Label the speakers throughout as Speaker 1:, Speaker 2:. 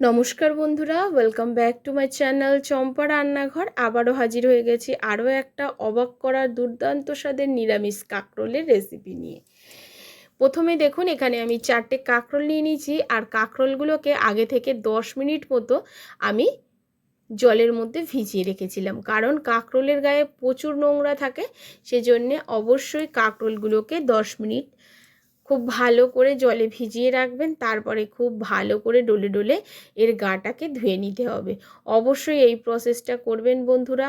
Speaker 1: নমস্কার বন্ধুরা welcome back to my channel Champa Rannaghar. আবারও হাজির হয়ে গেছি আরও একটা অবাক করার দুর্দান্ত স্বাদের নিরামিষ কাঁকরোলের রেসিপি নিয়ে। প্রথমে দেখুন, এখানে আমি চারটে কাঁকরোল নিয়ে নিয়েছি, আর কাঁকরোলগুলোকে আগে থেকে দশ মিনিট মতো আমি জলের মধ্যে ভিজিয়ে রেখেছিলাম। কারণ কাঁকরোলের গায়ে প্রচুর নোংরা থাকে, সেজন্যে অবশ্যই কাঁকরোলগুলোকে দশ মিনিট খুব ভালো করে জলে ভিজিয়ে রাখবেন, তারপরে খুব ভালো করে ডলে ডলে এর গাটাকে ধুয়ে নিতে হবে। অবশ্যই এই প্রসেসটা করবেন বন্ধুরা।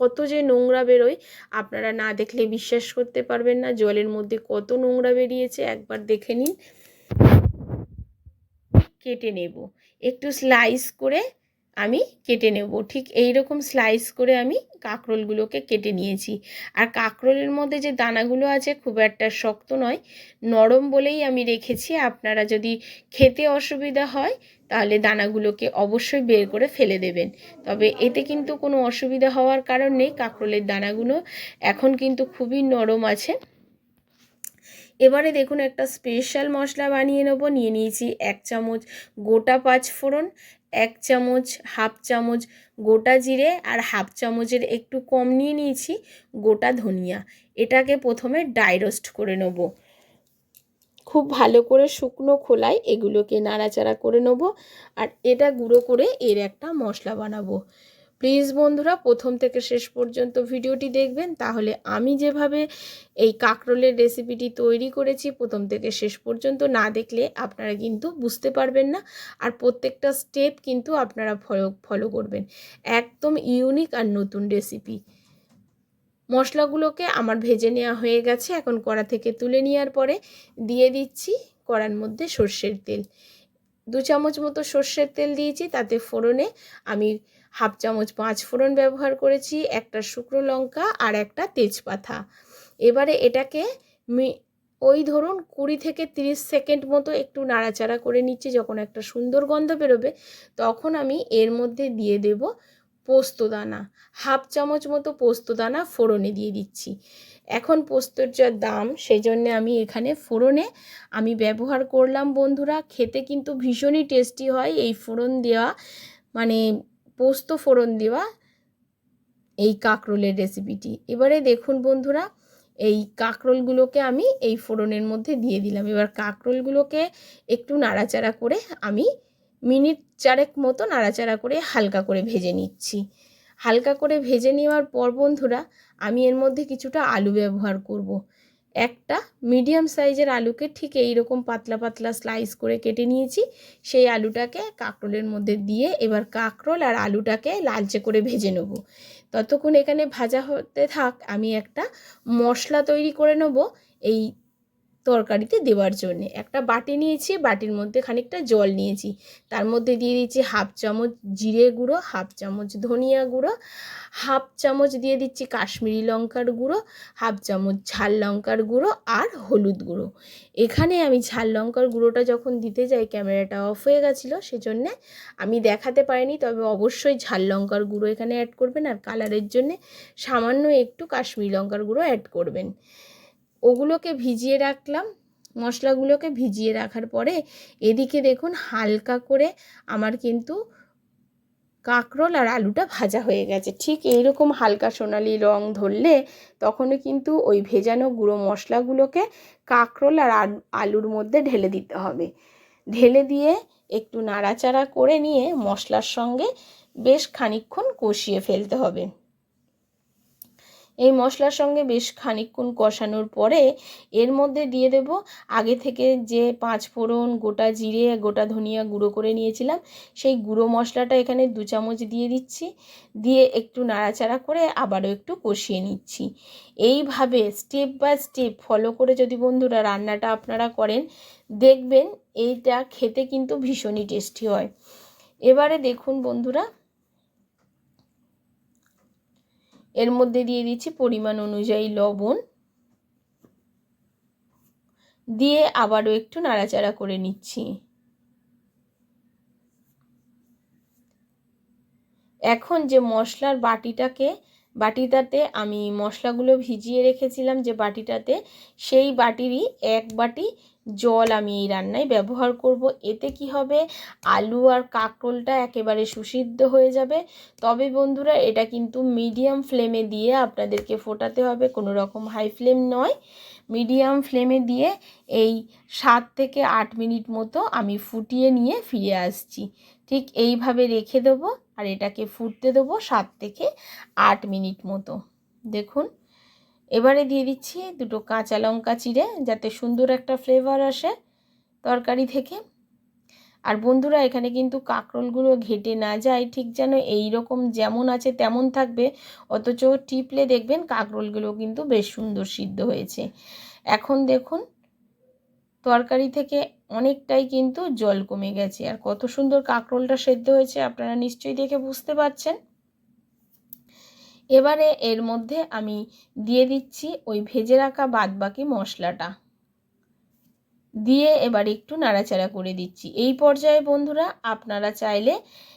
Speaker 1: কত যে নোংরা বেরোয়, আপনারা না দেখলে বিশ্বাস করতে পারবেন না। জলের মধ্যে কত নোংরা বেরিয়েছে, একবার দেখে নিন। কেটে নেব। একটু স্লাইস করে আমি কেটে নেব। ঠিক এই রকম স্লাইস করে আমি কাঁকরোলগুলোকে কেটে নিয়েছি। আর কাঁকরোলের মধ্যে যে দানাগুলো আছে খুব একটা শক্ত নয়, নরম বলেই আমি রেখেছি। আপনারা যদি খেতে অসুবিধা হয়, তাহলে দানাগুলোকে অবশ্যই বের করে ফেলে দেবেন। তবে এতে কিন্তু কোনো অসুবিধা হওয়ার কারণ নেই, কাঁকরোলের দানাগুলো এখন কিন্তু খুবই নরম আছে। এবারে দেখুন একটা স্পেশাল মশলা বানিয়ে নেব। নিয়ে নিয়েছি এক চামচ গোটা পাঁচ ফোড়ন এক চামচ, হাফ চামচ গোটা জিরে আর হাফ চামচের একটু কম নিয়ে নিয়েছি, গোটা ধনিয়া। এটাকে প্রথমে ডাই রোস্ট করে নেব। খুব ভালো করে শুকনো খোলায় এগুলোকে নাড়াচাড়া করে নেব আর এটা গুঁড়ো করে এর একটা মশলা বানাবো। প্লিজ বন্ধুরা, প্রথম থেকে শেষ পর্যন্ত ভিডিওটি দেখবেন। তাহলে আমি যেভাবে এই কাঁকরোলের রেসিপিটি তৈরি করেছি প্রথম থেকে শেষ পর্যন্ত না দেখলে আপনারা কিন্তু বুঝতে পারবেন না। আর প্রত্যেকটা স্টেপ কিন্তু আপনারা ফলো ফলো করবেন। একদম ইউনিক আর নতুন রেসিপি মশলাগুলোকে আমার ভেজে নেওয়া হয়ে গেছে, এখন কড়া থেকে তুলে নেওয়ার পরে দিয়ে দিচ্ছি কড়ার মধ্যে সর্ষের তেল। দু চামচ মতো সর্ষের তেল দিয়েছি, তাতে ফোড়নে আমি হাফ চামচ পাঁচ ফোড়ন ব্যবহার করেছি, একটা শুকনো লঙ্কা আর একটা তেজপাতা। এবারে এটাকে ওই ধরুন কুড়ি থেকে তিরিশ সেকেন্ড মতো একটু নাড়াচাড়া করে নিচ্ছি, যখন একটা সুন্দর গন্ধ বেরোবে, তখন আমি এর মধ্যে দিয়ে দেব পোস্তদানা হাফ চামচ মতো পোস্তদানা ফোড়নে দিয়ে দিচ্ছি। এখন পোস্তর যা দাম সেই জন্যে আমি এখানে ফোড়নে আমি ব্যবহার করলাম, বন্ধুরা। খেতে কিন্তু ভীষণই টেস্টি হয়, এই ফোড়ন দেওয়া মানে পোস্ত ফোড়ন দেওয়া এই কাঁকরোলের রেসিপিটি। এবারে দেখুন বন্ধুরা, এই কাঁকরোলগুলোকে আমি এই ফোড়নের মধ্যে দিয়ে দিলাম। এবার কাঁকরোলগুলোকে একটু নাড়াচাড়া করে আমি মিনিট চারেক মতো নাড়াচাড়া করে হালকা করে ভেজে নিচ্ছি। হালকা করে ভেজে নেওয়ার পর বন্ধুরা, আমি এর মধ্যে কিছুটা আলু ব্যবহার করব। একটা মিডিয়াম সাইজের আলুকে ঠিক এই রকম পাতলা পাতলা স্লাইস করে কেটে নিয়েছি। সেই আলুটাকে কাঁকরোলের মধ্যে দিয়ে এবার কাঁকরোল আর আলুটাকে লালচে করে ভেজে নেব। ততক্ষণ এখানে ভাজা হতে থাক, আমি একটা মশলা তৈরি করে নেব। এই তরকারিতে দেওয়ার জন্য। একটা বাটি নিয়েছি, বাটির মধ্যে খানিকটা জল নিয়েছি। তার মধ্যে দিয়ে দিচ্ছি হাফ চামচ জিরে গুঁড়ো, হাফ চামচ ধনিয়া গুঁড়ো, হাফ চামচ দিয়ে দিচ্ছি কাশ্মীরি লঙ্কার গুঁড়ো, হাফ চামচ ঝাল লঙ্কার গুঁড়ো আর হলুদ গুঁড়ো। এখানে আমি ঝাল লঙ্কার গুঁড়োটা যখন দিতে যাই, ক্যামেরাটা অফ হয়ে গেছিল, সেজন্যে আমি দেখাতে পারিনি, তবে অবশ্যই ঝাল লঙ্কার গুঁড়ো এখানে অ্যাড করবেন আর কালারের জন্যে সামান্য একটু কাশ্মীরি লঙ্কার গুঁড়ো অ্যাড করবেন। ওগুলোকে ভিজিয়ে রাখলাম। মশলাগুলোকে ভিজিয়ে রাখার পরে এদিকে দেখুন হালকা করে আমার কিন্তু কাঁকরোল আর আলুটা ভাজা হয়ে গেছে। ঠিক এইরকম হালকা সোনালি রং ধরলে তখনও কিন্তু ওই ভেজানো গুঁড়ো মশলাগুলোকে কাঁকরোল আর আলুর মধ্যে ঢেলে দিতে হবে। ঢেলে দিয়ে একটু নাড়াচাড়া করে নিয়ে মশলার সঙ্গে বেশ খানিক্ষণ কষিয়ে ফেলতে হবে। এই মশলার সঙ্গে বেশ খানিকক্ষণ কষানোর পরে এর মধ্যে দিয়ে দেব। আগে থেকে যে পাঁচ ফোড়ন, গোটা জিরে, গোটা ধনিয়া গুঁড়ো করে নিয়েছিলাম, সেই গুঁড়ো মশলাটা এখানে দু চামচ দিয়ে দিচ্ছি। দিয়ে একটু নাড়াচাড়া করে আবারও একটু কষিয়ে নিচ্ছি। এইভাবে স্টেপ বাই স্টেপ ফলো করে যদি বন্ধুরা রান্নাটা আপনারা করেন, দেখবেন এইটা খেতে কিন্তু ভীষণই টেস্টি হয়। এবারে দেখুন বন্ধুরা এর মধ্যে দিয়ে দিচ্ছি পরিমাণ অনুযায়ী লবণ। দিয়ে আবারও একটু নাড়াচাড়া করে নিচ্ছি। এখন যে মশলার বাটিটাকে, বাটিটাতে আমি মশলাগুলো ভিজিয়ে রেখেছিলাম যে বাটিটাতে, সেই বাটিরই এক বাটি জল আমি এই রান্নায় ব্যবহার করব। এতে কি হবে? আলু আর কাঁকরোলটা একেবারে সুসিদ্ধ হয়ে যাবে। তবে বন্ধুরা, এটা কিন্তু মিডিয়াম ফ্লেমে দিয়ে আপনাদেরকে ফোটাতে হবে। কোনো রকম হাই ফ্লেম নয়। মিডিয়াম ফ্লেমে দিয়ে এই সাত থেকে আট মিনিট মতো আমি ফুটিয়ে নিয়ে ফিরে আসছি। ঠিক এইভাবে রেখে দেবো আর এটাকে ফুটতে দেবো সাত থেকে আট মিনিট মতো। দেখুন এবারে দিয়ে দিচ্ছি দুটো কাঁচা লঙ্কা চিড়ে, যাতে সুন্দর একটা ফ্লেভার আসে তরকারি থেকে। আর বন্ধুরা, এখানে কিন্তু কাঁকরোলগুলো ঘেটে না যায়, ঠিক যেন এই রকম যেমন আছে তেমন থাকবে। অথচ টিপলে দেখবেন কাঁকরোলগুলো কিন্তু বেশ সুন্দর সিদ্ধ হয়েছে। এখন দেখুন, তরকারি থেকে অনেকটাই কিন্তু জল কমে গেছে। আর কত সুন্দর কাঁকরোলটা সেদ্ধ হয়েছে, আপনারা নিশ্চয়ই দেখে বুঝতে পারছেন। এবারে এর মধ্যে আমি দিয়ে দিচ্ছি ওই ভেজে রাখা বাদবাকি মশলাটা। দিয়ে এবার একটু নাড়াচাড়া করে দিচ্ছি। এই পর্যায়ে বন্ধুরা, আপনারা চাইলে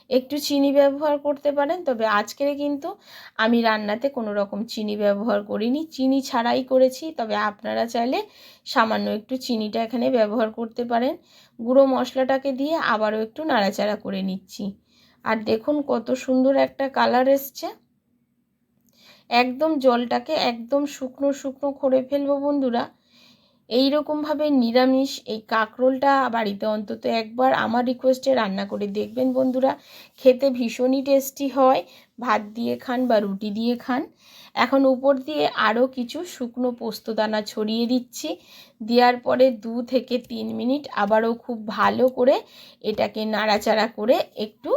Speaker 1: একটু চিনি ব্যবহার করতে পারেন, তবে আজকের কিন্তু আমি রান্নাতে কোনো রকম চিনি ব্যবহার করিনি। চিনি ছাড়াই করেছি, তবে আপনারা চাইলে সামান্য একটু চিনিটা এখানে ব্যবহার করতে পারেন। গুঁড়ো মশলাটাকে দিয়ে আবারও একটু নাড়াচাড়া করে নিচ্ছি। আর দেখুন কত সুন্দর একটা কালার এসছে। একদম জলটাকে একদম শুকনো শুকনো করে ফেলব বন্ধুরা। এই রকমভাবে নিরামিষ এই কাঁকরোলটা বাড়িতে অন্তত একবার আমার রিকোয়েস্টে রান্না করে দেখবেন বন্ধুরা। খেতে ভীষণই টেস্টি হয়, ভাত দিয়ে খান বা রুটি দিয়ে খান। এখন উপর দিয়ে আরও কিছু শুকনো পোস্তদানা ছড়িয়ে দিচ্ছি। দেওয়ার পরে দু থেকে তিন মিনিট আবারও খুব ভালো করে এটাকে নাড়াচাড়া করে একটু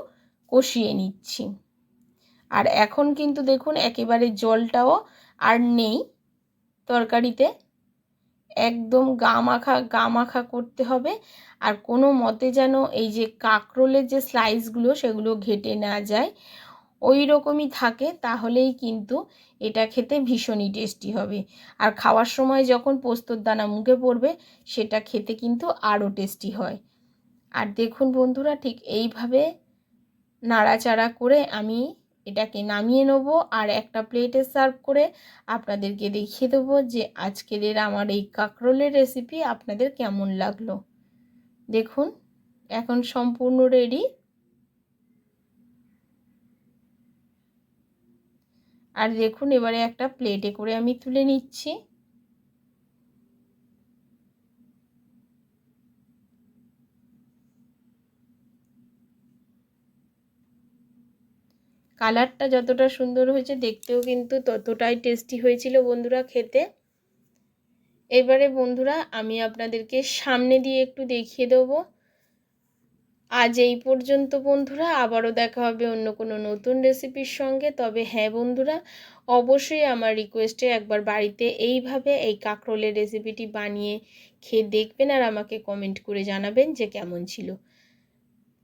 Speaker 1: কষিয়ে নিচ্ছি। আর এখন কিন্তু দেখুন একেবারে জলটাও আর নেই তরকারিতে। একদম গা মাখা গা মাখা করতে হবে। আর কোনো মতে যেন এই যে কাঁকরোলের যে স্লাইসগুলো সেগুলো ঘেটে না যায়, ওই রকমই থাকে, তাহলেই কিন্তু এটা খেতে ভীষণই টেস্টি হবে। আর খাওয়ার সময় যখন পোস্তর দানা মুখে পড়বে, সেটা খেতে কিন্তু আরও টেস্টি হয়। আর দেখুন বন্ধুরা, ঠিক এইভাবে নাড়াচাড়া করে আমি এটাকে নামিয়ে নেব আর একটা প্লেটে সার্ভ করে আপনাদেরকে দেখিয়ে দেবো যে আজকের আমার এই কাঁকরোলের রেসিপি আপনাদের কেমন লাগল। দেখুন, এখন সম্পূর্ণ রেডি আর দেখুন, এবারে একটা প্লেটে করে আমি তুলে নিচ্ছি। কালারটা যতটা সুন্দর হয়েছে, দেখতেও কিন্তু ততটাই টেস্টি হয়েছিল বন্ধুরা খেতে। এবারে বন্ধুরা, আমি আপনাদেরকে সামনে দিয়ে একটু দেখিয়ে দেবো। আজ এই পর্যন্ত বন্ধুরা, আবারও দেখা হবে অন্য কোনো নতুন রেসিপির সঙ্গে। তবে হ্যাঁ বন্ধুরা, অবশ্যই আমার রিকোয়েস্টে একবার বাড়িতে এইভাবে এই কাঁকরোলের রেসিপিটি বানিয়ে খেয়ে দেখবেন আর আমাকে কমেন্ট করে জানাবেন যে কেমন ছিল।